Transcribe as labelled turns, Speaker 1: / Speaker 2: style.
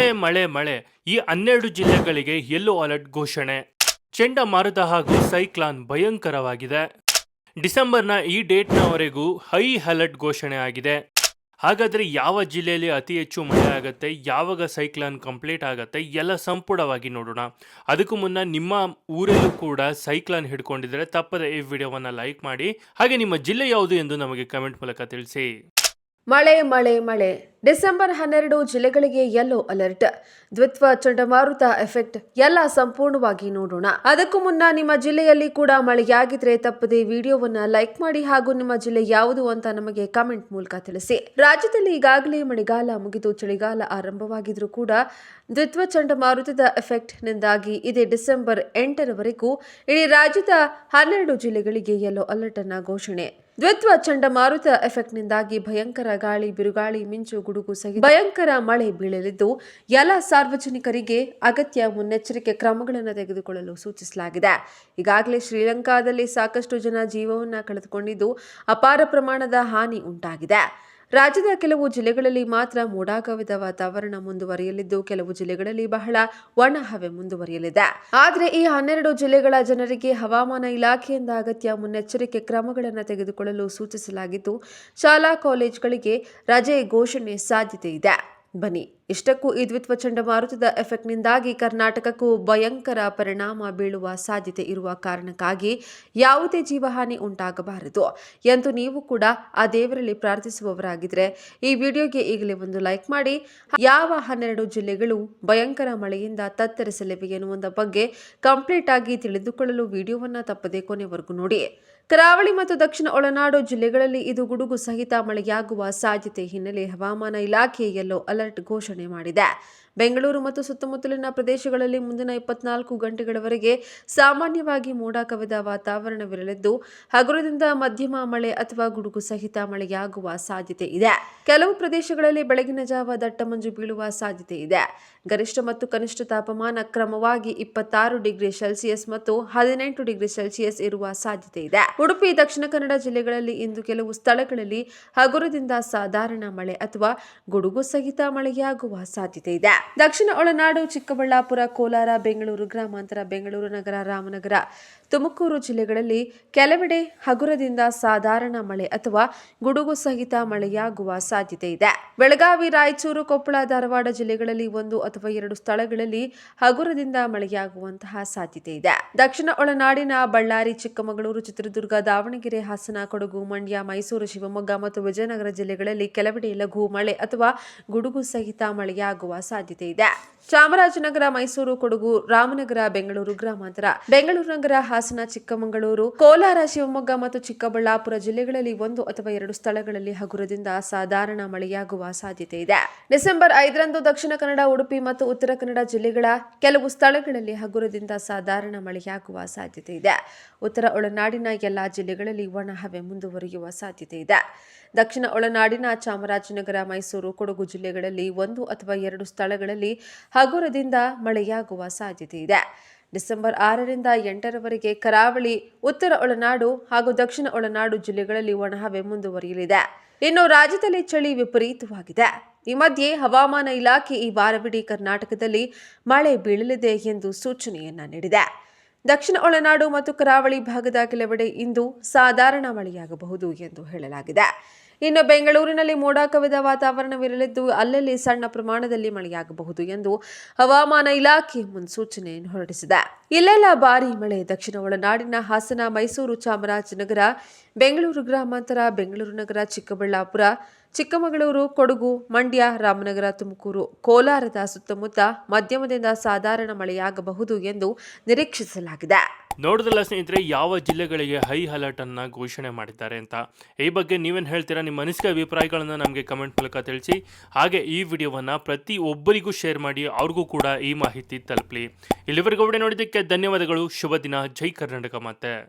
Speaker 1: ಮಳೆ ಮಳೆ ಮಳೆ. ಈ ಹನ್ನೆರಡು ಜಿಲ್ಲೆಗಳಿಗೆ ಯೆಲ್ಲೋ ಅಲರ್ಟ್ ಘೋಷಣೆ. ಚಂಡಮಾರುತ ಹಾಗೂ ಸೈಕ್ಲಾನ್ ಭಯಂಕರವಾಗಿದೆ. ಡಿಸೆಂಬರ್ನ ಈ ಡೇಟ್ನವರೆಗೂ ಹೈ ಅಲರ್ಟ್ ಘೋಷಣೆ ಆಗಿದೆ. ಹಾಗಾದರೆ ಯಾವ ಜಿಲ್ಲೆಯಲ್ಲಿ ಅತಿ ಹೆಚ್ಚು ಮಳೆ ಆಗುತ್ತೆ, ಯಾವಾಗ ಸೈಕ್ಲಾನ್ ಕಂಪ್ಲೀಟ್ ಆಗುತ್ತೆ, ಎಲ್ಲ ಸಂಪೂರ್ಣವಾಗಿ ನೋಡೋಣ. ಅದಕ್ಕೂ ಮುನ್ನ ನಿಮ್ಮ ಊರಲ್ಲೂ ಕೂಡ ಸೈಕ್ಲಾನ್ ಹಿಡ್ಕೊಂಡಿದ್ರೆ ತಪ್ಪದೆ ಈ ವಿಡಿಯೋವನ್ನು ಲೈಕ್ ಮಾಡಿ. ಹಾಗೆ ನಿಮ್ಮ ಜಿಲ್ಲೆ ಯಾವುದು ಎಂದು ನಮಗೆ ಕಮೆಂಟ್ ಮೂಲಕ ತಿಳಿಸಿ.
Speaker 2: ಮಳೆ ಮಳೆ ಮಳೆ. ಡಿಸೆಂಬರ್ ಹನ್ನೆರಡು ಜಿಲ್ಲೆಗಳಿಗೆ ಯೆಲ್ಲೋ ಅಲರ್ಟ್ ದ್ವಿತ್ವ ಚಂಡಮಾರುತ ಎಫೆಕ್ಟ್ ಎಲ್ಲ ಸಂಪೂರ್ಣವಾಗಿ ನೋಡೋಣ. ಅದಕ್ಕೂ ಮುನ್ನ ನಿಮ್ಮ ಜಿಲ್ಲೆಯಲ್ಲಿ ಕೂಡ ಮಳೆಯಾಗಿದ್ರೆ ತಪ್ಪದೆ ವಿಡಿಯೋವನ್ನ ಲೈಕ್ ಮಾಡಿ ಹಾಗೂ ನಿಮ್ಮ ಜಿಲ್ಲೆ ಯಾವುದು ಅಂತ ನಮಗೆ ಕಮೆಂಟ್ ಮೂಲಕ ತಿಳಿಸಿ. ರಾಜ್ಯದಲ್ಲಿ ಈಗಾಗಲೇ ಮಳೆಗಾಲ ಮುಗಿದು ಚಳಿಗಾಲ ಆರಂಭವಾಗಿದ್ರೂ ಕೂಡ ದ್ವಿತ್ವ ಚಂಡಮಾರುತದ ಎಫೆಕ್ಟ್ನಿಂದಾಗಿ ಇದೇ ಡಿಸೆಂಬರ್ ಎಂಟರವರೆಗೂ ಇಡೀ ರಾಜ್ಯದ ಹನ್ನೆರಡು ಜಿಲ್ಲೆಗಳಿಗೆ ಯೆಲ್ಲೋ ಅಲರ್ಟ್ ಅನ್ನ ಘೋಷಣೆ. ದ್ವಿತ್ವ ಚಂಡಮಾರುತ ಎಫೆಕ್ಟ್ನಿಂದಾಗಿ ಭಯಂಕರ ಗಾಳಿ, ಬಿರುಗಾಳಿ, ಮಿಂಚು, ಗುಡುಗು ಸಹಿತ ಭಯಂಕರ ಮಳೆ ಬೀಳಲಿದ್ದು, ಎಲ್ಲ ಸಾರ್ವಜನಿಕರಿಗೆ ಅಗತ್ಯ ಮುನ್ನೆಚ್ಚರಿಕೆ ಕ್ರಮಗಳನ್ನು ತೆಗೆದುಕೊಳ್ಳಲು ಸೂಚಿಸಲಾಗಿದೆ. ಈಗಾಗಲೇ ಶ್ರೀಲಂಕಾದಲ್ಲಿ ಸಾಕಷ್ಟು ಜನ ಜೀವವನ್ನು ಕಳೆದುಕೊಂಡಿದ್ದು, ಅಪಾರ ಪ್ರಮಾಣದ ಹಾನಿ ಉಂಟಾಗಿದೆ. ರಾಜ್ಯದ ಕೆಲವು ಜಿಲ್ಲೆಗಳಲ್ಲಿ ಮಾತ್ರ ಮೋಡಾಗವಿದ ವಾತಾವರಣ ಮುಂದುವರಿಯಲಿದ್ದು, ಕೆಲವು ಜಿಲ್ಲೆಗಳಲ್ಲಿ ಬಹಳ ಒಣ ಹವೆ ಮುಂದುವರಿಯಲಿದೆ. ಆದರೆ ಈ ಹನ್ನೆರಡು ಜಿಲ್ಲೆಗಳ ಜನರಿಗೆ ಹವಾಮಾನ ಇಲಾಖೆಯಿಂದ ಅಗತ್ಯ ಮುನ್ನೆಚ್ಚರಿಕೆ ಕ್ರಮಗಳನ್ನು ತೆಗೆದುಕೊಳ್ಳಲು ಸೂಚಿಸಲಾಗಿದ್ದು, ಶಾಲಾ, ಕಾಲೇಜುಗಳಿಗೆ ರಜೆ ಘೋಷಣೆ ಸಾಧ್ಯತೆ ಇದೆ. ಬನ್ನಿ. ಇಷ್ಟಕ್ಕೂ ದ್ವಿತ್ವ ಚಂಡಮಾರುತದ ಎಫೆಕ್ಟ್ನಿಂದಾಗಿ ಕರ್ನಾಟಕಕ್ಕೂ ಭಯಂಕರ ಪರಿಣಾಮ ಬೀಳುವ ಸಾಧ್ಯತೆ ಇರುವ ಕಾರಣಕ್ಕಾಗಿ ಯಾವುದೇ ಜೀವಹಾನಿ ಉಂಟಾಗಬಾರದು. ಎಂದು ನೀವು ಕೂಡ ಆ ದೇವರಲ್ಲಿ ಪ್ರಾರ್ಥಿಸುವವರಾಗಿದ್ರೆ ಈ ವಿಡಿಯೋಗೆ ಈಗಲೇ ಒಂದು ಲೈಕ್ ಮಾಡಿ. ಯಾವ ಹನ್ನೆರಡು ಜಿಲ್ಲೆಗಳು ಭಯಂಕರ ಮಳೆಯಿಂದ ತತ್ತರಿಸಲಿವೆ ಎನ್ನುವುದರ ಬಗ್ಗೆ ಕಂಪ್ಲೀಟ್ ಆಗಿ ತಿಳಿದುಕೊಳ್ಳಲು ವಿಡಿಯೋವನ್ನು ತಪ್ಪದೆ ಕೊನೆವರೆಗೂ ನೋಡಿ. ಕರಾವಳಿ ಮತ್ತು ದಕ್ಷಿಣ ಒಳನಾಡು ಜಿಲ್ಲೆಗಳಲ್ಲಿ ಇದು ಗುಡುಗು ಸಹಿತ ಮಳೆಯಾಗುವ ಸಾಧ್ಯತೆ ಹಿನ್ನೆಲೆ ಹವಾಮಾನ ಇಲಾಖೆ ಯೆಲ್ಲೋ ಅಲರ್ಟ್ ಘೋಷಣೆ ಮಾಡಿದೆ. ಬೆಂಗಳೂರು ಮತ್ತು ಸುತ್ತಮುತ್ತಲಿನ ಪ್ರದೇಶಗಳಲ್ಲಿ ಮುಂದಿನ ಇಪ್ಪತ್ನಾಲ್ಕು ಗಂಟೆಗಳವರೆಗೆ ಸಾಮಾನ್ಯವಾಗಿ ಮೋಡ ಕವಿದ ವಾತಾವರಣವಿರಲಿದ್ದು, ಹಗುರದಿಂದ ಮಧ್ಯಮ ಮಳೆ ಅಥವಾ ಗುಡುಗು ಸಹಿತ ಮಳೆಯಾಗುವ ಸಾಧ್ಯತೆ ಇದೆ. ಕೆಲವು ಪ್ರದೇಶಗಳಲ್ಲಿ ಬೆಳಗಿನ ಜಾವ ದಟ್ಟ ಮಂಜು ಬೀಳುವ ಸಾಧ್ಯತೆ ಇದೆ. ಗರಿಷ್ಠ ಮತ್ತು ಕನಿಷ್ಠ ತಾಪಮಾನ ಕ್ರಮವಾಗಿ ಇಪ್ಪತ್ತಾರು ಡಿಗ್ರಿ ಸೆಲ್ಸಿಯಸ್ ಮತ್ತು ಹದಿನೆಂಟು ಡಿಗ್ರಿ ಸೆಲ್ಸಿಯಸ್ ಇರುವ ಸಾಧ್ಯತೆ ಇದೆ. ಉಡುಪಿ, ದಕ್ಷಿಣ ಕನ್ನಡ ಜಿಲ್ಲೆಗಳಲ್ಲಿ ಇಂದು ಕೆಲವು ಸ್ಥಳಗಳಲ್ಲಿ ಹಗುರದಿಂದ ಸಾಧಾರಣ ಮಳೆ ಅಥವಾ ಗುಡುಗು ಸಹಿತ ಮಳೆಯಾಗುವ ಸಾಧ್ಯತೆ ಇದೆ. ದಕ್ಷಿಣ ಒಳನಾಡು, ಚಿಕ್ಕಬಳ್ಳಾಪುರ, ಕೋಲಾರ, ಬೆಂಗಳೂರು ಗ್ರಾಮಾಂತರ, ಬೆಂಗಳೂರು ನಗರ, ರಾಮನಗರ. ತುಮಕೂರು ಜಿಲ್ಲೆಗಳಲ್ಲಿ ಕೆಲವೆಡೆ ಹಗುರದಿಂದ ಸಾಧಾರಣ ಮಳೆ ಅಥವಾ ಗುಡುಗು ಸಹಿತ ಮಳೆಯಾಗುವ ಸಾಧ್ಯತೆ ಇದೆ. ಬೆಳಗಾವಿ, ರಾಯಚೂರು, ಕೊಪ್ಪಳ, ಧಾರವಾಡ ಜಿಲ್ಲೆಗಳಲ್ಲಿ ಒಂದು ಅಥವಾ ಎರಡು ಸ್ಥಳಗಳಲ್ಲಿ ಹಗುರದಿಂದ ಮಳೆಯಾಗುವಂತಹ ಸಾಧ್ಯತೆ ಇದೆ. ದಕ್ಷಿಣ ಒಳನಾಡಿನ ಬಳ್ಳಾರಿ, ಚಿಕ್ಕಮಗಳೂರು, ಚಿತ್ರದುರ್ಗ, ದಾವಣಗೆರೆ, ಹಾಸನ, ಕೊಡಗು, ಮಂಡ್ಯ, ಮೈಸೂರು, ಶಿವಮೊಗ್ಗ ಮತ್ತು ವಿಜಯನಗರ ಜಿಲ್ಲೆಗಳಲ್ಲಿ ಕೆಲವೆಡೆ ಲಘು ಮಳೆ ಅಥವಾ ಗುಡುಗು ಸಹಿತ ಮಳೆಯಾಗುವ ಸಾಧ್ಯತೆ ಇದೆ. ಚಾಮರಾಜನಗರ, ಮೈಸೂರು, ಕೊಡಗು, ರಾಮನಗರ, ಬೆಂಗಳೂರು ಗ್ರಾಮಾಂತರ. ಬೆಂಗಳೂರು ನಗರ, ಹಾಸನ, ಚಿಕ್ಕಮಗಳೂರು, ಕೋಲಾರ, ಶಿವಮೊಗ್ಗ ಮತ್ತು ಚಿಕ್ಕಬಳ್ಳಾಪುರ ಜಿಲ್ಲೆಗಳಲ್ಲಿ ಒಂದು ಅಥವಾ ಎರಡು ಸ್ಥಳಗಳಲ್ಲಿ ಹಗುರದಿಂದ ಸಾಧಾರಣ ಮಳೆಯಾಗುವ ಸಾಧ್ಯತೆ ಇದೆ. ಡಿಸೆಂಬರ್ ಐದರಂದು ದಕ್ಷಿಣ ಕನ್ನಡ, ಉಡುಪಿ ಮತ್ತು ಉತ್ತರ ಕನ್ನಡ ಜಿಲ್ಲೆಗಳ ಕೆಲವು ಸ್ಥಳಗಳಲ್ಲಿ ಹಗುರದಿಂದ ಸಾಧಾರಣ ಮಳೆಯಾಗುವ ಸಾಧ್ಯತೆ ಇದೆ. ಉತ್ತರ ಒಳನಾಡಿನ ಎಲ್ಲಾ ಜಿಲ್ಲೆಗಳಲ್ಲಿ ಒಣಹವೆ ಮುಂದುವರಿಯುವ ಸಾಧ್ಯತೆ ಇದೆ. ದಕ್ಷಿಣ ಒಳನಾಡಿನ ಚಾಮರಾಜನಗರ, ಮೈಸೂರು, ಕೊಡಗು ಜಿಲ್ಲೆಗಳಲ್ಲಿ ಒಂದು ಅಥವಾ ಎರಡು ಸ್ಥಳಗಳಲ್ಲಿ ಹಗುರದಿಂದ ಮಳೆಯಾಗುವ ಸಾಧ್ಯತೆ ಇದೆ. ಡಿಸೆಂಬರ್ ಆರರಿಂದ ಎಂಟರವರೆಗೆ ಕರಾವಳಿ, ಉತ್ತರ ಒಳನಾಡು ಹಾಗೂ ದಕ್ಷಿಣ ಒಳನಾಡು ಜಿಲ್ಲೆಗಳಲ್ಲಿ ಒಣಹವೆ ಮುಂದುವರಿಯಲಿದೆ. ಇನ್ನು ರಾಜ್ಯದಲ್ಲಿ ಚಳಿ ವಿಪರೀತವಾಗಿದೆ. ಈ ಮಧ್ಯೆ ಹವಾಮಾನ ಇಲಾಖೆ ಈ ವಾರವಿಡೀ ಕರ್ನಾಟಕದಲ್ಲಿ ಮಳೆ ಬೀಳಲಿದೆ ಎಂದು ಸೂಚನೆಯನ್ನ ನೀಡಿದೆ. ದಕ್ಷಿಣ ಒಳನಾಡು ಮತ್ತು ಕರಾವಳಿ ಭಾಗದ ಕೆಲವೆಡೆ ಇಂದು ಸಾಧಾರಣ ಮಳೆಯಾಗಬಹುದು ಎಂದು ಹೇಳಲಾಗಿದೆ. ಇನ್ನು ಬೆಂಗಳೂರಿನಲ್ಲಿ ಮೋಡ ಕವಿದ ವಾತಾವರಣವಿರಲಿದ್ದು ಅಲ್ಲಲ್ಲಿ ಸಣ್ಣ ಪ್ರಮಾಣದಲ್ಲಿ ಮಳೆಯಾಗಬಹುದು ಎಂದು ಹವಾಮಾನ ಇಲಾಖೆ ಮುನ್ಸೂಚನೆಯನ್ನು ಹೊರಡಿಸಿದೆ. ಇಲ್ಲೆಲ್ಲ ಭಾರಿ ಮಳೆ. ದಕ್ಷಿಣ ಒಳನಾಡಿನ ಹಾಸನ, ಮೈಸೂರು, ಚಾಮರಾಜನಗರ, ಬೆಂಗಳೂರು ಗ್ರಾಮಾಂತರ, ಬೆಂಗಳೂರು ನಗರ, ಚಿಕ್ಕಬಳ್ಳಾಪುರ, ಚಿಕ್ಕಮಗಳೂರು, ಕೊಡಗು, ಮಂಡ್ಯ, ರಾಮನಗರ, ತುಮಕೂರು, ಕೋಲಾರದ ಸುತ್ತಮುತ್ತ ಮಧ್ಯಮದಿಂದ ಸಾಧಾರಣ ಮಳೆಯಾಗಬಹುದು ಎಂದು ನಿರೀಕ್ಷಿಸಲಾಗಿದೆ.
Speaker 1: ನೋಡಿದ್ರಲ್ಲ ಸ್ನೇಹಿತರೆ, ಯಾವ ಜಿಲ್ಲೆಗಳಿಗೆ ಹೈ ಅಲರ್ಟ್ ಅನ್ನ ಘೋಷಣೆ ಮಾಡಿದ್ದಾರೆ ಅಂತ. ಈ ಬಗ್ಗೆ ನೀವೇನು ಹೇಳ್ತೀರಾ? ನಿಮ್ಮ ಅನಿಸಿಕೆ, ಅಭಿಪ್ರಾಯಗಳನ್ನು ನಮಗೆ ಕಮೆಂಟ್ ಮೂಲಕ ತಿಳಿಸಿ. ಹಾಗೆ ಈ ವಿಡಿಯೋವನ್ನು ಪ್ರತಿ ಒಬ್ಬರಿಗೂ ಶೇರ್ ಮಾಡಿ, ಅವ್ರಿಗೂ ಕೂಡ ಈ ಮಾಹಿತಿ ತಲುಪಲಿ. ಇಲ್ಲಿವರೆಗೂ ವಿಡಿಯೋ ನೋಡಿದ್ದಕ್ಕೆ ಧನ್ಯವಾದಗಳು. ಶುಭ ದಿನ. ಜೈ ಕರ್ನಾಟಕ ಮತ್ತೆ